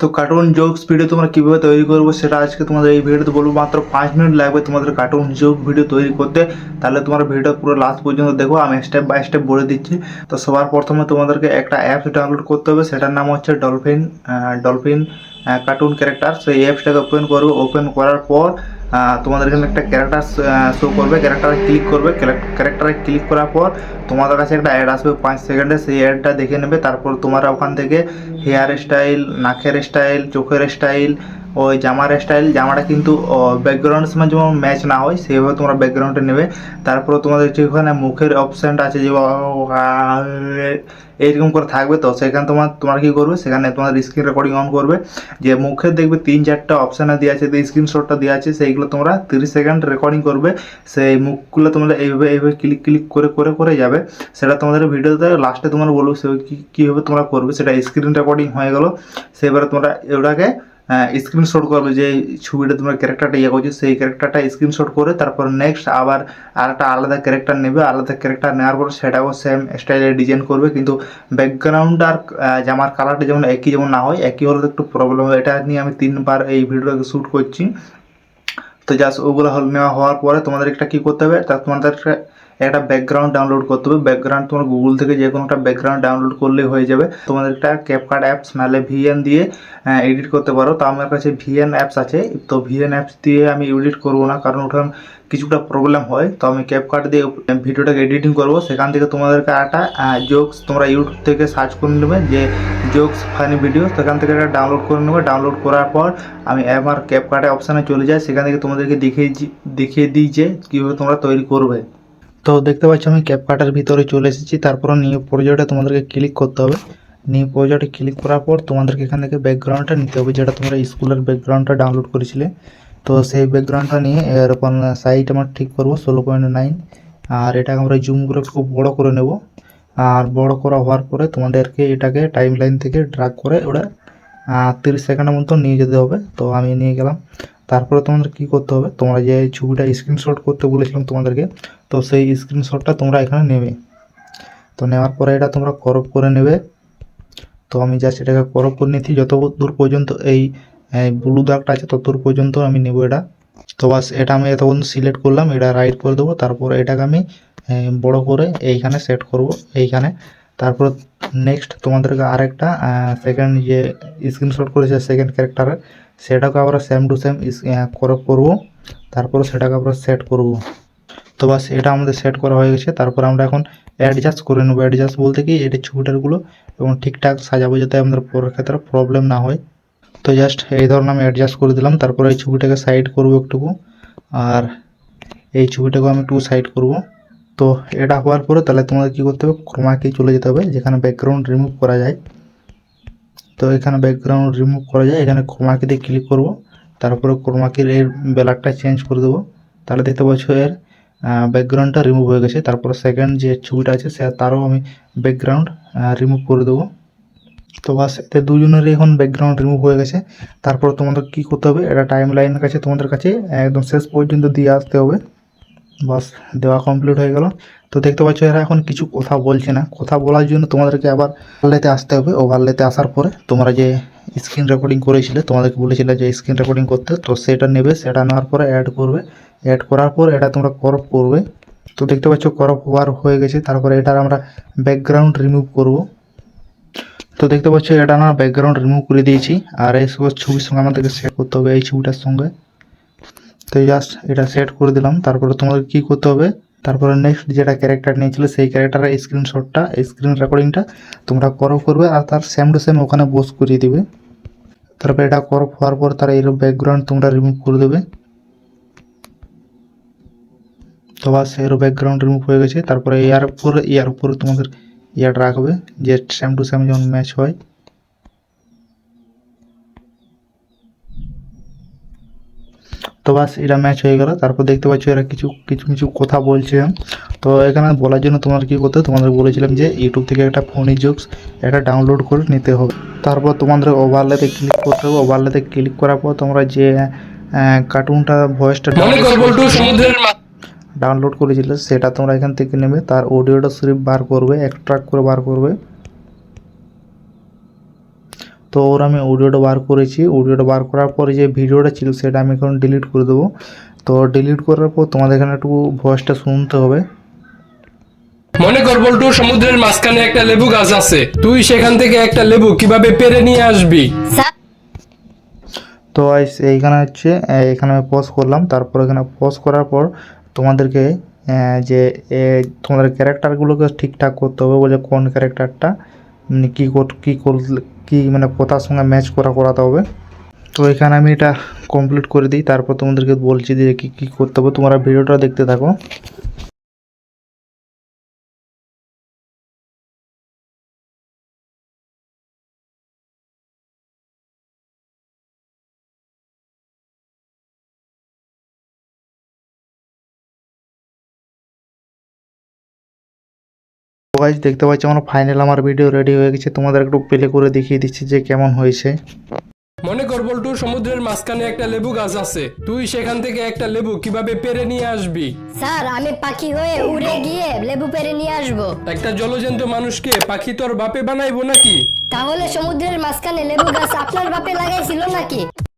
তো cartoon jokes video তোমরা কীভাবে তৈরি করব সেটা আজকে তোমাদের এই ভিডিওতে বলব। মাত্র পাঁচ মিনিট লাগবে তোমাদের কার্টুন জোক ভিডিও তৈরি করতে। তাহলে তোমার ভিডিও পুরো লাস্ট পর্যন্ত দেখো, আমি স্টেপ বাই স্টেপ বলে দিচ্ছি। তো সবার প্রথমে তোমাদেরকে একটা অ্যাপস ডাউনলোড করতে হবে, সেটার নাম হচ্ছে ডলফিন ডলফিন কার্টুন ক্যারেক্টার সেই অ্যাপসটাকে ওপেন করবে। ওপেন করার পর তোমাদের এখানে একটা ক্যারেক্টার শো করবে ক্যারেক্টারে ক্লিক করবে ক্যারেক্টারে ক্লিক করার পর তোমাদের কাছে একটা অ্যাড আসবে পাঁচ সেকেন্ডে সেই অ্যাডটা দেখে নেবে, তারপর তোমরা ওখান থেকে হেয়ার স্টাইল নাকের স্টাইল চোখের স্টাইল ওই জামার স্টাইল জামাটা কিন্তু ব্যাকগ্রাউন্ডের সময় যেমন ম্যাচ না হয় সেইভাবে তোমরা ব্যাকগ্রাউন্ডে নেবে। তারপর তোমাদের যে ওখানে মুখের অপশানটা আছে যে এইরকম করে থাকবে, তো সেখানে তোমার তোমার কী করবে? সেখানে তোমার স্ক্রিন রেকর্ডিং অন করবে। যে মুখের দেখবে তিন চারটা অপশানে দেওয়া আছে স্ক্রিনশটটা দেওয়া আছে, সেইগুলো তোমরা তিরিশ সেকেন্ড রেকর্ডিং করবে। সেই মুখগুলো তোমরা এইভাবে এইভাবে ক্লিক ক্লিক করে করে করে যাবে। সেটা তোমাদের ভিডিওতে লাস্টে তোমরা বলব, সে কীভাবে তোমরা করবে, সেটা স্ক্রিন রেকর্ডিং হয়ে গেলো। সেবারে তোমরা ওটাকে স্ক্রিনশট করবে যে ছবিটা তোমরা ক্যারেক্টারটা ইয়ে করছ, সেই ক্যারেক্টারটা স্ক্রিনশট করে তারপর নেক্সট আবার আর একটা আলাদা ক্যারেক্টার নেবে, আলাদা ক্যারেক্টার নেওয়ার পর সেটাও সেম স্টাইলে ডিজাইন করবে। কিন্তু ব্যাকগ্রাউন্ড আর জামার কালারটা যেমন একই যেমন না হয়, একই হলে তো একটু প্রবলেম হয় এটা নিয়ে আমি তিনবার এই ভিডিওটাকে শ্যুট করছি। তো জাস্ট ওগুলো হল নেওয়া হওয়ার পরে তোমাদের একটা কী করতে হবে, তা তোমাদের একটা- ব্যাকগ্রাউন্ড ডাউনলোড করতে হবে। ব্যাকগ্রাউন্ড তোমার গুগল থেকে যে কোনো একটা ব্যাকগ্রাউন্ড ডাউনলোড করলেই হয়ে যাবে। তোমাদের একটা ক্যাপকার্ড অ্যাপস নাহলে ভিএন দিয়ে এডিট করতে পারো। তো আমার কাছে ভিএন অ্যাপস আছে। তো ভিএন অ্যাপস দিয়ে আমি এডিট করব না, কারণ ওটা কিছুটা প্রবলেম হয়। তো আমি ক্যাপকার্ড দিয়ে ভিডিওটাকে এডিটিং করব। সেখান থেকে তোমাদেরকে একটা জোকস তোমরা ইউটিউব থেকে সার্চ করে নেবে, যে জোকস ফানি ভিডিও সেখান থেকে একটা ডাউনলোড করে নেবে। ডাউনলোড করার পর আমি আমার ক্যাপকার্টে অপশানে চলে যাই। সেখান থেকে তোমাদেরকে দেখিয়ে দেখিয়ে দিই যে কীভাবে তোমরা তৈরি করবে। তো দেখতে পাচ্ছ আমি ক্যাপকার্টের ভিতরে চলে এসেছি। তারপর নিউ প্রজেক্টে তোমাদেরকে ক্লিক করতে হবে। নিউ প্রজেক্টে ক্লিক করার পর তোমাদেরকে এখান থেকে ব্যাকগ্রাউন্ডটা নিতে হবে, যেটা তোমরা স্কুলের ব্যাকগ্রাউন্ডটা ডাউনলোড করেছিলে। তো সেই ব্যাকগ্রাউন্ডটা নিয়ে এরকম সাইট আমার ঠিক করব, ষোলো পয়েন্ট নাইন আর এটাকে আমরা জুম করে খুব বড় করে নেব। আর বড় করা হওয়ার পরে তোমাদেরকে এটাকে টাইম লাইন থেকে ড্রাগ করে ওটা তিরিশ সেকেন্ডের মতো নিয়ে যেতে হবে। তো আমি নিয়ে গেলাম। তারপরে তোমাদের কী করতে হবে? তোমরা যে ছবিটা স্ক্রিনশট করতে বলেছিলাম তোমাদেরকে, তো সেই স্ক্রিনশটটা তোমরা এখানে নেবে। তো নেওয়ার পরে এটা তোমরা করপ করে নেবে। তো আমি জাস্ট এটাকে করপ করে নিয়েছি। যত দূর পর্যন্ত এই ব্লু দাগটা আছে, তত দূর পর্যন্ত আমি নেব এটা। তো বাস, এটা আমি এতক্ষণ সিলেক্ট করলাম, এটা রাইট করে দেবো। তারপর এটাকে আমি বড় করে এইখানে সেট করব, এইখানে। তারপর নেক্সট তোমাদেরকে আরেকটা সেকেন্ড যে স্ক্রিনশট করেছে সেকেন্ড ক্যারেক্টারের সেটাকে আমরা সেম টু সেম করপ করব। তারপর সেটাকে আমরা সেট করব। তো বাস, এটা আমাদের সেট করা হয়ে গেছে। তারপর আমরা এখন অ্যাডজাস্ট করে নেব। অ্যাডজাস্ট বলতে কি, এটা ছবিটারগুলো এবং ঠিকঠাক সাজাবো যাতে আমাদের পরের ক্ষেত্রে প্রবলেম না হয়। তো জাস্ট এই ধরনের আমি অ্যাডজাস্ট করে দিলাম। তারপর এই ছবিটাকে সাইড করব একটুকু। আর এই ছবিটাকে আমি একটু সাইড করব। তো এটা হওয়ার পরে তাহলে তোমাদের কী করতে হবে? ক্রোমাকে চলে যেতে হবে, যেখানে ব্যাকগ্রাউন্ড রিমুভ করা যায়। তো এখানে ব্যাকগ্রাউন্ড রিমুভ করা যায়, এখানে ক্রোমাকে দিয়ে ক্লিক করব। তারপরে ক্রোমাকির এর বেলারটা চেঞ্জ করে দেবো। তাহলে দেখতে পাচ্ছ এর ব্যাকগ্রাউন্ডটা রিমুভ হয়ে গেছে। তারপরে সেকেন্ড যে ছবিটা আছে, সে তারও আমি ব্যাকগ্রাউন্ড রিমুভ করে দেবো। তো বাস, এতে দুজনেরই এখন ব্যাকগ্রাউন্ড রিমুভ হয়ে গেছে। তারপর তোমাদের কী করতে হবে? এটা টাইম লাইনের কাছে তোমাদের কাছে একদম শেষ পর্যন্ত দিয়ে আসতে হবে। বাস, দেওয়া কমপ্লিট হয়ে গেল। তো দেখতে পাচ্ছ, এরা এখন কিছু কথা বলছে না। কথা বলার জন্য তোমাদেরকে আবার ওভারলেতে আসতে হবে। ওভারলেতে আসার পরে তোমরা যে স্ক্রিন রেকর্ডিং করেছিলে, তোমাদেরকে বলেছিলে যে স্ক্রিন রেকর্ডিং করতে। তো সেটা নেবে, সেটা নেওয়ার পরে অ্যাড করবে। অ্যাড করার পর এটা তোমরা করপ করবে। তো দেখতে পাচ্ছ করপ হওয়ার হয়ে গেছে। তারপরে এটার আমরা ব্যাকগ্রাউন্ড রিমুভ করব। তো দেখতে পাচ্ছ, এটা আমরা ব্যাকগ্রাউন্ড রিমুভ করে দিয়েছি। আর এই সব ছবির সঙ্গে আমাদেরকে সেট করতে হবে এই ছবিটার সঙ্গে। তো জাস্ট এটা সেট করে দিলাম। তারপরে তোমাদের কি করতে হবে? তারপরে নেক্সট যেটা ক্যারেক্টার নিয়েছিল, সেই ক্যারেক্টারের স্ক্রিনশটটা স্ক্রিন রেকর্ডিংটা তোমরা করপ করবে আর তার সেম টু সেম ওখানে বোস করিয়ে দিবে। তারপরে এটা করপ হওয়ার পর তার এর ব্যাকগ্রাউন্ড তোমরা রিমুভ করে দেবে। তো বাস, এর ব্যাকগ্রাউন্ড রিমুভ হয়ে গেছে। তারপরে ইয়ার উপরে ইয়ার উপরে তোমাদের ইয়ার রাখবে। যে সেম টু সেম যেমন ম্যাচ হয় তো বাস এটা ম্যাচ হয়ে গেল। তারপর দেখতে পাচ্ছ এরা কিছু কিছু কিছু কথা বলছে। তো এখানে বলার জন্য তোমার কি করতে হবে? তোমাদের বলেছিলাম যে ইউটিউব থেকে একটা ফোনি জোকস এটা ডাউনলোড করে নিতে হবে। তারপর তোমাদের ওভারলেতে ক্লিক করতে হবে। ওভারলেতে ক্লিক করার পর তোমরা যে কার্টুনটা ভয়েসটা ডাউনলোড করেছিলে সেটা তোমরা এখান থেকে নেবে। তার অডিওটা শরীফ বার করবে এক্সট্রাক্ট করে বার করবে। তো ওর আমি অডিওটা বার করেছি। অডিওটা বার করার পরে যে ভিডিওটা ছিল সেটা আমি এখন ডিলিট করে দেবো। তো ডিলিট করার পর তোমাদের এখানে একটু ভয়েসটা শুনতে হবে। মনে কর বল্টু সমুদ্রের মাঝখানে একটা লেবু গাছ আছে। তুই সেখান থেকে একটা লেবু কীভাবে পেরে নিয়ে আসবি? তো এইখানে হচ্ছে এখানে আমি পজ করলাম। তারপর এখানে পজ করার পর তোমাদেরকে যে এ, তোমাদের ক্যারেক্টারগুলোকে ঠিকঠাক করতে হবে বলে কোন ক্যারেক্টারটা মানে কী কর কী করলে কী মানে কোথার সঙ্গে ম্যাচ করা করাতে হবে। তো এখানে আমি এটা কমপ্লিট করে দিই, তারপর তোমাদেরকে বলছি যে কী কী করতে হবে। তোমরা ভিডিওটা দেখতে থাকো। Guys, দেখতে পাচ্ছি আমার ফাইনাল আমার ভিডিও রেডি হয়ে গেছে। তোমাদের একটু প্লে করে দেখিয়ে দিচ্ছি যে কেমন হয়েছে। মনে কর বল্টু সমুদ্রের মাঝখানে একটা লেবু গাছ আছে। তুই সেখান থেকে একটা লেবু কীভাবে পেরে নিয়ে আসবি? স্যার আমি পাখি হয়ে উড়ে গিয়ে লেবু পেরে নিয়ে আসব। একটা জলজন্ত মানুষকে পাখি তোর বাপে বানাইবো নাকি? তাহলে সমুদ্রের মাঝখানে লেবু গাছ আপনার বাপে লাগাইছিল নাকি?